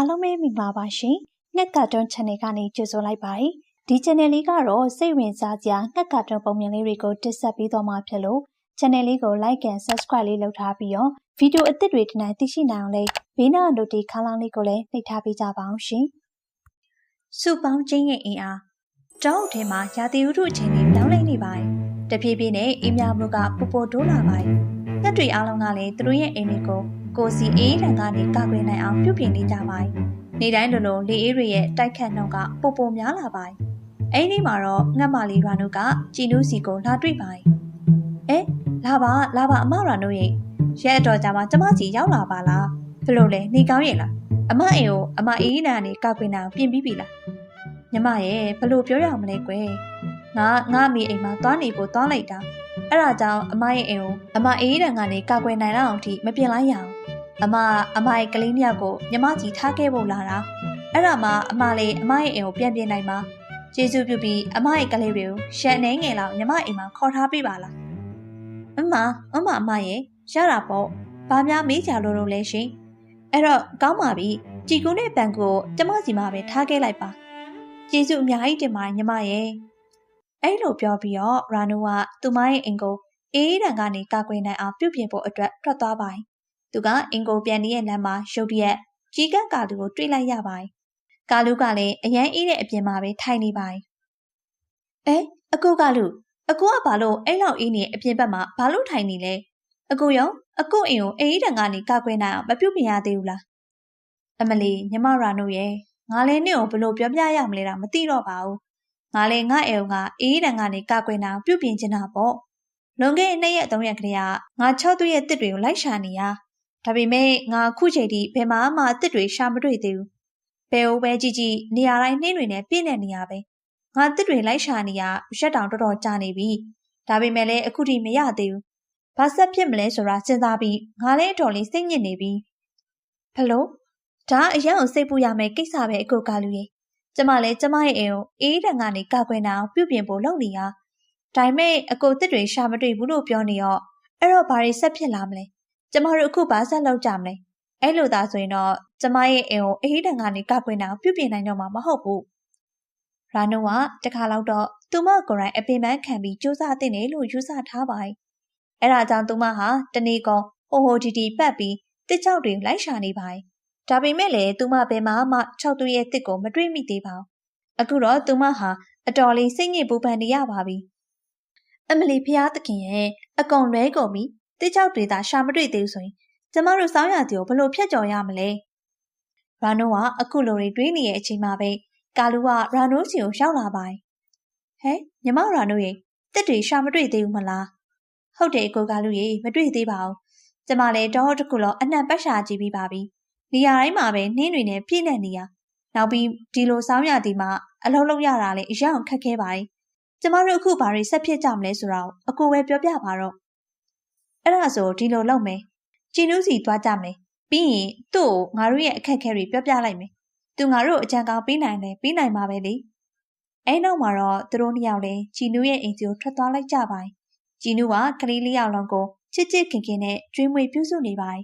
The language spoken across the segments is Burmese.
အားလုံးပဲမင်္ဂလာပါရှင်။ငှက်ကာတွန်း channel ကနေကြိုဆိုလိုက်ပါတယ်။ဒီ channel လေးကတော့စိတ်ဝင်စားစရာငှက်ကာတွန်းပုံမြင်လေးတွေကိုတင်ဆက်ပေးသွားမှာဖြစ်လို့ channel လေးကို like and subscribe လေးလုပ်ထားပြီးတော့ဗီဒီယိုအသစ်တွေဒီနေ့သိရှိနိုင်အောင်လေးဘေးနား notification ခန်းလေးကိုလည်းနှိပ်ထားပေးကြပါအောင်ရှင်။စုပေါင်းချင်းရဲ့အင်အားတောအုပ်ထဲမှာရာသီဥတုအခြေအနေပြောင်းလဲနေပါတယ်။တဖြည်းဖြည်းနဲ့အင်းများမှုကပူပူတိုးလာပါတယ်။တက်တွေအားလုံးကလည်းသူတို့ရဲ့အိမ်တွေကို ကိုစီအေးတန်ကနေကာကွယ်နိုင်အောင်ပြုပြင်နေကြပါတယ်။နေတိုင်းလိုလိုလေအေးတွေရဲ့တိုက်ခတ်နှုန်းကပိုပိုများလာပါတယ်။အဲဒီနေ့မှာတော့ငတ်မလေးရွာနုကကြည်နူးစီကိုလာတွေ့ပါတယ်။အဲလာပါလာပါအမရွာနုရဲ့ရဲအတော်ကြာမှကျမကြီးရောက်လာပါလား။ဘလို့လဲနေကောင်းရဲ့လား။အမအိမ်ကိုအမအေးနာနေကာကွယ်နိုင်အောင်ပြင်ပြီးပြီလား။ညီမရဲ့ဘလို့ပြောရမလဲကွယ်။ငါငါမိအိမ်မှာသွားနေဖို့သွားလိုက်တာ။အဲ့ဒါကြောင့်အမရဲ့အိမ်ကိုအမအေးတန်ကနေကာကွယ်နိုင်လောက်အောင်ထိမပြင်လိုက်ရအောင် အမအမရဲ့ကလေးမြောက်ကိုမြမကြီးထားခဲ့ဖို့လာတာအဲ့ဒါမှအမလေးအမရဲ့အိမ်ကိုပြန်ပြင်နိုင်မှာကျေးဇူးပြုပြီးအမရဲ့ကလေးတွေကိုရှန်နေငယ်လောက်မြမအိမ်မှာခေါ်ထားပေးပါလားအမအမအမရဲ့ရတာပေါ့ဘာများမေးကြလို့လို့လဲရှင်အဲ့တော့ကောင်းပါပြီကြည်ကူးနဲ့ပန်ကိုကျမစီမှာပဲထားခဲ့လိုက်ပါကျေးဇူးအများကြီးတင်ပါတယ်ညီမရဲ့အဲ့လိုပြောပြီးတော့ရာနိုကသူမရဲ့အိမ်ကိုအေးတံကနေကာကွယ်နိုင်အောင်ပြုပြင်ဖို့အတွက်ထွက်သွားပါတယ် သူကအင်ကိုပြန်နေတဲ့လမ်းမှာရုတ်တရက်ကြီးကန်းကာလူကိုတွေ့လိုက်ရပါတယ်။ကာလူကလည်းအရန်အေးတဲ့အပြင်မှာပဲထိုင်နေပါတယ်။အဲအကူကလူအကူကဘာလို့အဲ့လောက်အေးနေအပြင်ဘက်မှာဘာလို့ထိုင်နေလဲ။အကူရောအကူအင်ကိုအေးတံကနေကာကွယ်နိုင်အောင်မပြုတ်ပြရသေးဘူးလား။အမလီညီမရာနိုရဲ့ငါလည်းနေ့ကိုဘလို့ပြောပြရမလဲတာမသိတော့ပါဘူး။ငါလည်းငါ့အဲုံကအေးတံကနေကာကွယ်နိုင်အောင်ပြုတ်ပြင်ချင်တာပေါ့။လွန်ခဲ့တဲ့နှစ်ရက်သုံးရက်ကလေးကငါ၆သူရဲ့တစ်တွေကိုလိုက်ရှာနေရ ဒါပေမဲ့ငါခုချိန်ထိဘယ်မှမှအစ်စ်တွေရှာမတွေ့သေးဘူး။ဘယ်ဟိုပဲကြည့်ကြည့်နေရာတိုင်းနှင်းတွေနဲ့ပြည့်နေနေရပဲ။ငါတစ်တွေလိုက်ရှာနေရရက်တောင်တော်တော်ကြာနေပြီ။ဒါပေမဲ့လည်းအခုထိမရသေးဘူး။ဘာဆက်ဖြစ်မလဲဆိုတာစဉ်းစားပြီးငါလည်းအတော်လေးစိတ်ညစ်နေပြီ။ဘလို့ဒါအရန်ကိုစိတ်ပူရမယ်ကိစ္စပဲအကိုကလူရဲ့။ကျမလည်းကျမရဲ့အိမ်ကိုအေးတန်ကနေကာကွယ်နိုင်အောင်ပြုပြင်ဖို့လုပ်နေရ။ဒါပေမဲ့အကိုတစ်တွေရှာမတွေ့ဘူးလို့ပြောနေတော့အဲ့တော့ဘာတွေဆက်ဖြစ်လာမလဲ ကျမတို့အခုဘာဆက်လုပ်ကြမလဲအဲ့လိုသာဆိုရင်တော့ကျမရဲ့အိမ်ကိုအေးတန်ကနေကကွင်းအောင်ပြုပြင်နိုင်တော့မှာမဟုတ်ဘူးရာနိုကတခါလောက်တော့သူမကိုယ်တိုင်အပင်ပန်းခံပြီးစူးစမ်းတင်တယ်လို့ယူဆထားပါတယ်အဲ့ဒါကြောင့်သူမဟာတနေ့ကောင်ဟိုဟိုတီတီပတ်ပြီးတစ်ချောက်တွေလိုက်ရှာနေပါတယ်ဒါပေမဲ့လည်းသူမဘယ်မှမှ၆သူရဲ့တစ်ကိုမတွေ့မိသေးပါဘူးအခုတော့သူမဟာအတော်လေးစိတ်ညစ်ပူပန်နေရပါပြီအမလီဖျားသခင်ရဲ့အကောင်လွဲကုန်ပြီ တိကျတွေသာရှာမတွေ့သေးဘူးဆိုရင်ကျမတို့စောင်းရတီကိုဘလို့ဖြတ်ကျော်ရမလဲရာနိုကအခုလိုတွေတွေးနေတဲ့အချိန်မှာပဲကာလူကရာနိုစီကိုရောက်လာပါတယ်ဟဲညီမရာနိုရေတစ်တွေရှာမတွေ့သေးဘူးမလားဟုတ်တယ်ကိုကာလူရေမတွေ့သေးပါဘူးကျမလည်းတော့တခုလောအနှံ့ပတ်ရှာကြည့်ပြီးပါပြီနေရာတိုင်းမှာပဲနှင်းတွေနဲ့ပြည့်နေနေရနောက်ပြီးဒီလိုစောင်းရတီမှာအလုံးလုံးရတာလည်းအရန်ခက်ခဲပါတယ်ကျမတို့အခုဘာတွေဆက်ဖြစ်ကြမလဲဆိုတော့အကိုပဲပြောပြပါတော့ အဲ့ဒါဆိုဒီလိုလုပ်မယ်ကြည်နူးစီသွားကြမယ်ပြီးရင်သူ့ကိုငါတို့ရဲ့အခက်အခဲတွေပြောပြလိုက်မယ်သူငါတို့အကြံကောင်းပေးနိုင်တယ်ပေးနိုင်မှာပဲလေအဲ့နောက်မှာတော့သူတို့နှစ်ယောက်လည်းကြည်နူးရဲ့အိမ်ကိုထွက်သွားလိုက်ကြပါတယ်ကြည်နူးကကလေးလေးယောက်လုံးကိုချစ်ချစ်ခင်ခင်နဲ့ကျွေးမွေးပြုစုနေပါတယ်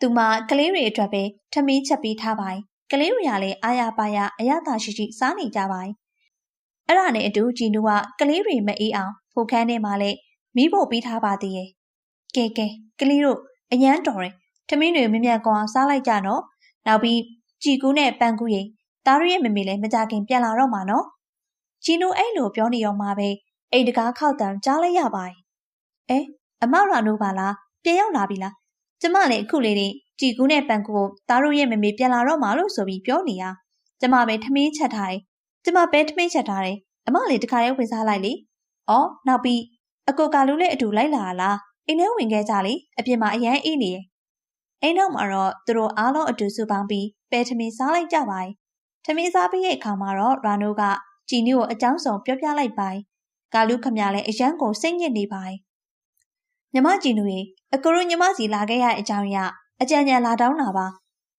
သူမကလေးတွေအတွက်ပဲထမင်းချက်ပေးထားပါတယ်ကလေးတွေကလည်းအာရပါရအရသာရှိရှိစားနေကြပါတယ်အဲ့ဒါနဲ့အတူကြည်နူးကကလေးတွေမအေးအောင်ဖိုခန်းထဲမှာလည်းမိဖို့ပေးထားပါသေးရဲ့ ကဲကဲကလေးတို့အရန်တော်တယ်ထမင်းတွေမြင်မြန်ကောင်းအောင်စားလိုက်ကြနော်နောက်ပြီးကြည်ကူးနဲ့ပန်းကူးရင်သားရရဲ့မမေလည်းမကြခင်ပြန်လာတော့မှာနော်ဂျီနိုအဲ့လိုပြောနေတော့မှပဲအိမ်တကားခောက်တံကြားလိုက်ရပါတယ်အဲအမရာနိုပါလားပြန်ရောက်လာပြီလားကျမလည်းအခုလေးတင်ကြည်ကူးနဲ့ပန်းကူကိုသားတို့ရဲ့မမေပြန်လာတော့မှာလို့ဆိုပြီးပြောနေရကျမပဲထမင်းချက်ထားတယ်ကျမပဲထမင်းချက်ထားတယ်အမလေးတခါရဲဝင်စားလိုက်လေဩနောက်ပြီးအကိုကလူနဲ့အတူလိုက်လာလား အိမ်ထဲဝင်ခဲ့ကြလေအပြင်မှာအရန်အေးနေတယ်အိမ်နောက်မှာတော့သူတို့အားလုံးအတူစုပေါင်းပြီးပဲထမင်းစားလိုက်ကြပါတယ်ထမင်းစားပြီးရဲ့အခါမှာတော့ရာနိုကကြည်နူးကိုအကြောင်းဆောင်ပြောပြလိုက်ပါတယ်ကာလူခမလည်းအရန်ကိုစိတ်ညစ်နေပါတယ်ညီမကြည်နူးရေအကိုတို့ညီမစီလာခဲ့ရတဲ့အကြောင်းရအကြံဉာဏ်လာတောင်းတာပါ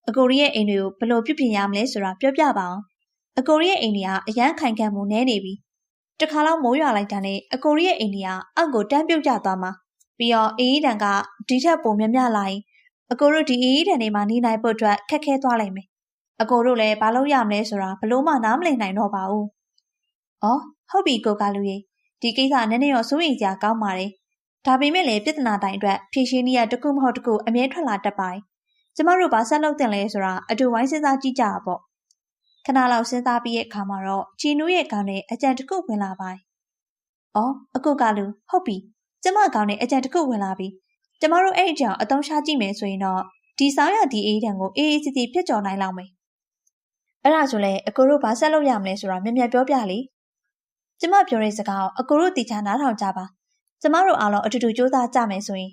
အကိုရဲ့အိမ်တွေကိုဘယ်လိုပြုပြင်ရမလဲဆိုတာပြောပြပါအောင်အကိုရဲ့အိမ်တွေကအရန်ခိုင်ခံမှုနဲနေပြီတခါတော့မိုးရွာလိုက်တာနဲ့အကိုရဲ့အိမ်တွေကအောက်ကိုတန်းပြုတ်ကျသွားမှာ ပြီးတော့အေးအေးတန်ကဒီထက်ပိုများများလာရင်အကိုတို့ဒီအေးအေးတန်တွေမှာနေနိုင်ဖို့အတွက်ခက်ခဲသွားလိမ့်မယ်အကိုတို့လည်းဘာလို့ရမလဲဆိုတာဘလို့မှနားမလည်နိုင်တော့ပါဘူး။အော်ဟုတ်ပြီကိုကလူကြီးဒီကိစ္စနည်းနည်းတော့စိုးရိမ်စရာကောင်းပါတယ်။ဒါပေမဲ့လည်းပြဿနာတိုင်းအတွက်ဖြေရှင်းနည်းတခုမဟုတ်တခုအမြဲထွက်လာတတ်ပါတယ်။ကျမတို့ဘာဆက်လုပ်တင်လဲဆိုတာအတူဝိုင်းစဉ်းစားကြည့်ကြတာပေါ့။ခဏလောက်စဉ်းစားပြီးရဲ့အခါမှာတော့ချီနူးရဲ့ကောင်နဲ့အကြံတခုဝင်လာပါတယ်။အော်အကုကလူဟုတ်ပြီ။ ကျမကောင်နဲ့အကြံတခုဝင်လာပြီ။ကျမတို့အဲ့အကြောင်အသုံးချကြည့်မယ်ဆိုရင်တော့ဒီဆောင်ရဒီအေးတံကိုအေးအေးစီစီဖြစ်ကြော်နိုင်လောက်မယ်။အဲ့ဒါဆိုလဲအကိုတို့ဘာဆက်လုပ်ရမလဲဆိုတာမြင်မြင်ပြောပြလေ။ကျမပြောတဲ့စကားကိုအကိုတို့တီချာနားထောင်ကြပါ။ကျမတို့အားလုံးအတူတူစူးစမ်းကြမယ်ဆိုရင်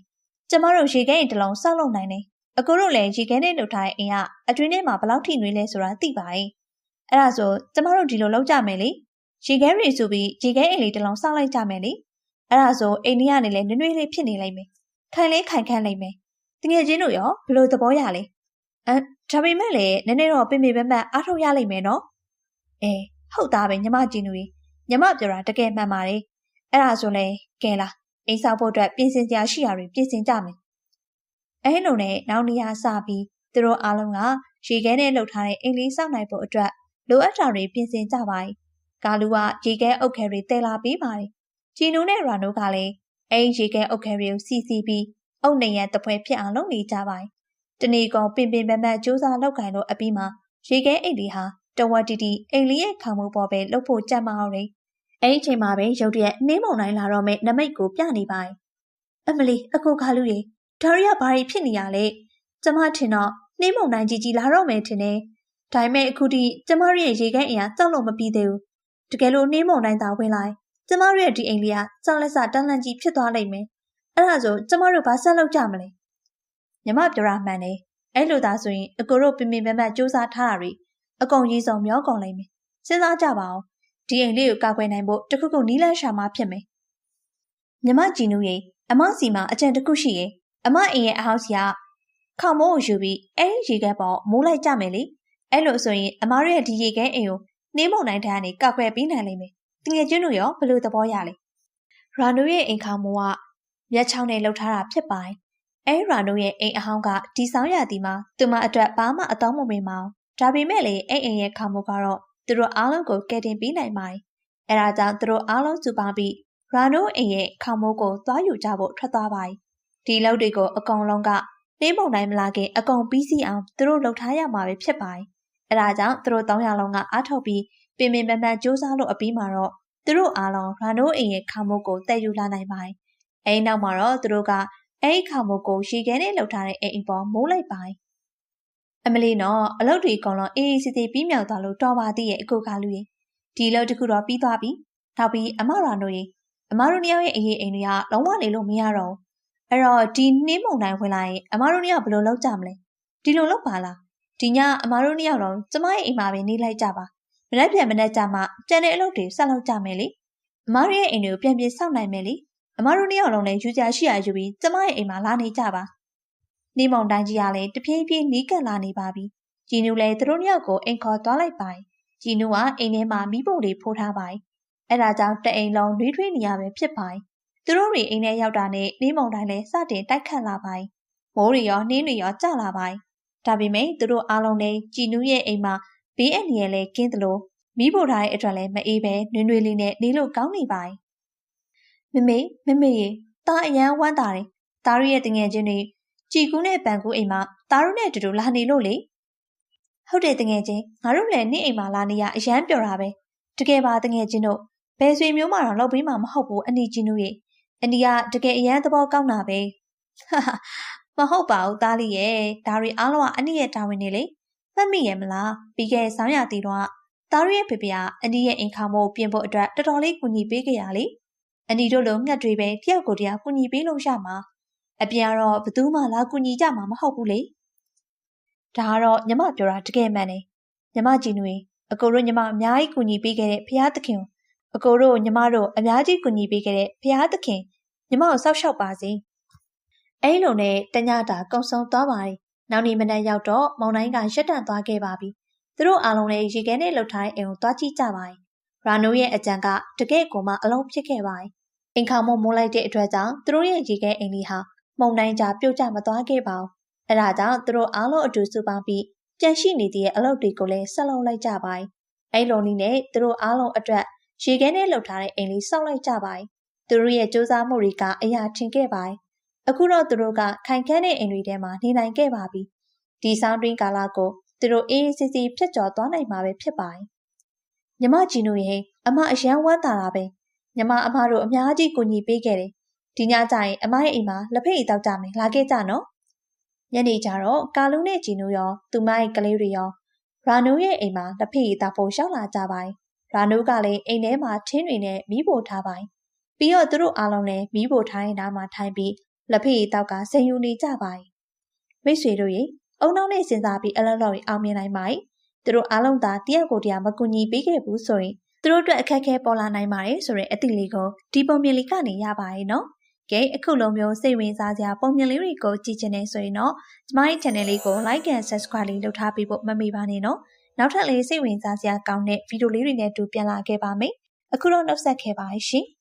ကျမတို့ရေခဲရင်တလုံးစောက်လုပ်နိုင်တယ်။အကိုတို့လည်းရေခဲနဲ့လှုပ်ထားတဲ့အင်ကအတွင်းထဲမှာဘလောက်ထိနွေးလဲဆိုတာသိပါရဲ့။အဲ့ဒါဆိုကျမတို့ဒီလိုလုပ်ကြမယ်လေ။ရေခဲတွေဆိုပြီးရေခဲအိမ်လေးတလုံးစောက်လိုက်ကြမယ်လေ။ အဲ့ဒါဆိုအိမ်ကြီးကနေလည်းနွေးနွေးလေးဖြစ်နေလိမ့်မယ်။ခိုင်လေးခိုင်ခန့်လိမ့်မယ်။တကယ်ချင်းတို့ရောဘလို့သဘောရလဲ။အဲဒါပေမဲ့လည်းနည်းနည်းတော့ပင်ပင်ပန်းပန်းအားထုတ်ရလိမ့်မယ်နော်။အဲဟုတ်သားပဲညီမကြီးနူကြီးညီမပြောတာတကယ်မှန်ပါတယ်။အဲ့ဒါဆိုလဲကဲလားအိမ်ဆောက်ဖို့အတွက်ပြင်ဆင်စရာရှိတာတွေပြင်ဆင်ကြမယ်။အဲလိုနဲ့နောက်နေရာစပြီးသူတို့အားလုံးကရေခဲနဲ့လှုပ်ထားတဲ့အိမ်လေးစောင့်နိုင်ဖို့အတွက်လိုအပ်တာတွေပြင်ဆင်ကြပါ යි ။ကာလူကရေခဲအုပ်ခဲတွေတဲလာပေးပါတယ်။ ဂျီနိုနဲ့ရာနိုကလည်းအဲရေခဲအုပ်ခဲတွေကိုစီစီပြီးအုတ်နေရတပွဲဖြစ်အောင်လုပ်နေကြပါ යි ။တနေကောင်ပင်ပင်ပန်းပန်းစူးစမ်းလောက်ကင်လို့အပြီးမှာရေခဲအိတ်လေးဟာတဝက်တီတီအိမ်လေးရဲ့ခေါင်းမိုးပေါ်ပဲလှုပ်ဖို့ကြက်မအောင်တယ်အဲ့ဒီအချိန်မှာပဲရုတ်တရက်နှင်းမုန်တိုင်းလာတော့မဲ့နမိတ်ကိုပြနေပါ යි အမလီအကိုခါလူတွေဒါရီကဘာတွေဖြစ်နေရလဲကျမထင်တော့နှင်းမုန်တိုင်းကြီးကြီးလာတော့မယ်ထင်တယ်ဒါပေမဲ့အခုထိကျမရဲ့ရေခဲအင်အားကြောက်လို့မပြီးသေးဘူးတကယ်လို့နှင်းမုန်တိုင်းသာဝင်လာ ကျမရဲ့ဒီအိမ်လေးကကြောက်လက်စတန်းလန့်ကြီးဖြစ်သွားလိမ့်မယ်အဲ့ဒါဆိုကျမတို့ဘာဆက်လုပ်ကြမလဲညီမပြောရမှန်တယ်အဲ့လိုသာဆိုရင်အကိုတို့ပင်ပင်ပန်းပန်းစူးစမ်းထားတာတွေအကုန်ရေးစုံမျောကုန်လိမ့်မယ်စဉ်းစားကြပါဦးဒီအိမ်လေးကိုကာကွယ်နိုင်ဖို့တခုခုနီးလန်းရှာမှဖြစ်မယ်မြမကြည်နူရဲ့အမစီမှာအကြံတစ်ခုရှိရဲ့အမအိမ်ရဲ့အဟောင်းစီကခေါမိုးကိုယူပြီးအဲ့ဒီရေခဲပေါ်မိုးလိုက်ကြမယ်လေအဲ့လိုဆိုရင်အမတို့ရဲ့ဒီရေခဲအိမ်ကိုနှင်းမုန်တိုင်းထမ်းကနေကောက်ွယ်ပြီးနိုင်လိမ့်မယ် တငယ်ချင်းတို့ရောဘယ်လိုသဘောရလဲရာနိုရဲ့အိမ်ခေါမိုးကမျက်ချောင်းနဲ့လှုပ်ထားတာဖြစ်ပါတယ်အဲရာနိုရဲ့အိမ်အဟောင်းကဒီဆောင်ရသည်မှာသူမအတွက်ဘာမှအတော့မဝင်ပါဘူးဒါပေမဲ့လေအဲ့အိမ်ရဲ့ခေါမိုးကတော့သူတို့အားလုံးကိုကယ်တင်ပေးနိုင်ပါတယ်။အဲဒါကြောင့်သူတို့အားလုံးစုပေါင်းပြီးရာနိုအိမ်ရဲ့ခေါမိုးကိုသွားယူကြဖို့ထွက်သွားပါတယ်။ဒီလောက်တွေကိုအကောင်လုံးကနှင်းမုန်တိုင်းမလာခင်အကောင်ပြီးစီအောင်သူတို့လှုပ်ထားရမှာပဲဖြစ်ပါတယ်။အဲဒါကြောင့်သူတို့တောင်းရလုံးကအားထုတ်ပြီး ပင်ပင်ပန်းပန်းစူးစမ်းလို့အပြီးမှာတော့သူတို့အားလုံးရာနိုအိမ်ရဲ့ခေါမိုးကိုတည်ယူလာနိုင်ပါတယ်။အဲဒီနောက်မှာတော့သူတို့ကအဲဒီခေါမိုးကိုရေခဲနဲ့လှုပ်ထားတဲ့အိမ်ပေါ်မိုးလိုက်ပါတယ်အမလီနော်အလုပ်တွေအကုန်လုံးအေးအေးဆေးဆေးပြီးမြောက်သွားလို့တော်ပါသေးရဲ့အကိုကလူရဲ့ဒီအလုပ်တခုတော့ပြီးသွားပြီနောက်ပြီးအမရာတို့ရဲ့အမတို့နှစ်ယောက်ရဲ့အရေးအိမ်တွေကလုံးဝနေလို့မရတော့ဘူးအဲ့တော့ဒီနှင်းမုန်တိုင်းဝင်လာရင်အမတို့နှစ်ယောက်ဘယ်လိုလုပ်ကြမလဲဒီလိုလုပ်ပါလားဒီညအမတို့နှစ်ယောက်တော့ကျမရဲ့အိမ်မှာပဲနေလိုက်ကြပါ မနေ့ပြန်မနေ့ကြမှာကြံတဲ့အလုပ်တွေဆက်လုပ်ကြမယ်လေအမတို့ရဲ့အိမ်တွေကိုပြန်ပြန်စောင့်နိုင်မယ်လေအမတို့နှစ်ယောက်လုံးလည်းယူကြရှိရယူပြီးကျမရဲ့အိမ်မှာလာနေကြပါနေမုံတိုင်းကြီးကလည်းတဖြည်းဖြည်းနီးကပ်လာနေပါပြီ။ဂျီနူလည်းသူတို့နှစ်ယောက်ကိုအိမ်ခေါ်သွားလိုက်ပါ။ဂျီနူကအိမ်ထဲမှာမိဖို့တွေဖိုးထားပါ။အဲဒါကြောင့်တအိမ်လုံးနှွေးထွေးနေရပဲဖြစ်ပါ။သူတို့တွေအိမ်ထဲရောက်တာနဲ့နေမုံတိုင်းလည်းစတင်တိုက်ခတ်လာပါ။မိုးတွေရောနှင်းတွေရောကျလာပါ။ဒါပေမဲ့သူတို့အားလုံးလည်းဂျီနူရဲ့အိမ်မှာ ဘေးအန္တရာယ်လည်းကင်းသလိုမိဖို့ထားတဲ့အတွက်လည်းမအေးပဲနွေနွေလေးနဲ့နေလို့ကောင်းနေပါ။မမေမမေရေတာအရန်ဝမ်းတာတယ်။သားရရဲ့တငယ်ချင်းတွေကြည်ကူးနဲ့ပန်ကူးအိမ်မှာသားတို့နဲ့အတူတူလာနေလို့လေဟုတ်တယ်တငယ်ချင်းငါတို့လည်းနေ့အိမ်မှာလာနေရအရန်ပျော်တာပဲတကယ်ပါတငယ်ချင်းတို့ဘယ်ဆွေမျိုးမှတော့လောက်ပေးမှာမဟုတ်ဘူးအနီချင်းတို့ရဲ့အနီကတကယ်အရန်သဘောကောင်းတာပဲမဟုတ်ပါဘူးသားလေးရဲ့ဒါတွေအားလုံးကအနီရဲ့တာဝန်နေလေ မှတ်မိရဲ့မလားပြီးခဲ့ဆောင်းရတီတော့သားရရဲ့ဖေဖေကအနီရဲ့အိမ်ခါမို့ပြင်ဖို့အတွက်တော်တော်လေးကူညီပေးခဲ့ရလေအနီတို့လိုငှက်တွေပဲတယောက်ကိုတယောက်ကူညီပေးလို့ရမှာအပြင်ကတော့ဘသူမှလာကူညီကြမှာမဟုတ်ဘူးလေဒါကတော့ညီမပြောတာတကယ်မှန်တယ်ညီမကြည်နွေအကိုတို့ညီမအများကြီးကူညီပေးခဲ့တဲ့ဖရာသခင်အကိုတို့ညီမတို့အများကြီးကူညီပေးခဲ့တဲ့ဖရာသခင်ညီမကိုစောက်ရှောက်ပါစေအဲလိုနဲ့တညတာကုံဆုံးသွားပါတယ် နောက်နေ့မနက်ရောက်တော့မောင်တိုင်းကရက်တန့်သွားခဲ့ပါပြီသူတို့အားလုံးလည်းရေခဲနဲ့လှုပ်ထားတဲ့အိမ်ကိုသွားကြည့်ကြပါတယ်ရာနိုရဲ့အကြံကတကယ်ကိုမှအလုံးဖြစ်ခဲ့ပါတယ်အိမ်ခေါမမိုးလိုက်တဲ့အတွက်ကြောင့်သူတို့ရဲ့ရေခဲအိမ်လေးဟာမုံတိုင်းကြပြုတ်ကျမသွားခဲ့ပါဘူး။အဲဒါကြောင့်သူတို့အားလုံးအတူစုပေါင်းပြီးကြန့်ရှိနေတဲ့အလုပ်တွေကိုလည်းဆက်လုပ်လိုက်ကြပါ။အဲ့လိုနည်းနဲ့သူတို့အားလုံးအတွက်ရေခဲနဲ့လှုပ်ထားတဲ့အိမ်လေးစောက်လိုက်ကြပါ။သူတို့ရဲ့စူးစမ်းမှုတွေကအရာထင်ခဲ့ပါ။ အခုတော့သူတို့ကခိုင်ခန့်တဲ့အိမ်တွေထဲမှာနေနိုင်ခဲ့ပါပြီ။ဒီဆောင်းတွင်းကာလကိုသူတို့အေးအေးဆေးဆေးဖြတ်ကျော်သွားနိုင်မှာပဲဖြစ်ပါတယ်။မြမဂျီနိုရဲ့အမအရန်ဝမ်းသာတာပဲ။မြမအမတို့အများကြီးကူညီပေးခဲ့တယ်။ဒီညကျရင်အမရဲ့အိမ်မှာလက်ဖက်ရည်တောက်ကြမယ်လာခဲ့ကြနော်။ညနေကျတော့ကာလူနဲ့ဂျီနိုရောသူမရဲ့ကလေးတွေရောရာနိုရဲ့အိမ်မှာလက်ဖက်ရည်တောက်ဖို့ရှောက်လာကြပါတယ်။ရာနိုကလည်းအိမ်ထဲမှာထင်းတွေနဲ့မီးပို့ထားပါတယ်။ပြီးတော့သူတို့အားလုံးလည်းမီးပို့ထားတဲ့နားမှာထိုင်ပြီး လက်ဖက်ရည်တောက်ကစိန်ယူနေကြပါတယ်။မိတ်ဆွေတို့ရေအုံနောက်နဲ့စဉ်းစားပြီးအလောက်လောက်အောင်မြင်နိုင်ပါတယ်။သူတို့အားလုံးသာတယောက်ကိုတယောက်မကူညီပေးခဲ့ဘူးဆိုရင်သူတို့အတွက်အခက်အခဲပေါ်လာနိုင်ပါတယ်ဆိုတဲ့အသည့်လေးကိုဒီပုံမြင်လေးကနေရပါတယ်နော်။ကဲအခုလိုမျိုးစိတ်ဝင်စားစရာပုံမြင်လေးတွေကိုကြည့်ချင်နေဆိုရင်တော့ကျမရဲ့ channel လေးကို like and subscribe လေးလုပ်ထားပေးဖို့မမေ့ပါနဲ့နော်။နောက်ထပ်လေးစိတ်ဝင်စားစရာကောင်းတဲ့ဗီဒီယိုလေးတွေနဲ့တူပြန်လာခဲ့ပါမယ်။အခုတော့နှုတ်ဆက်ခဲ့ပါရှင်။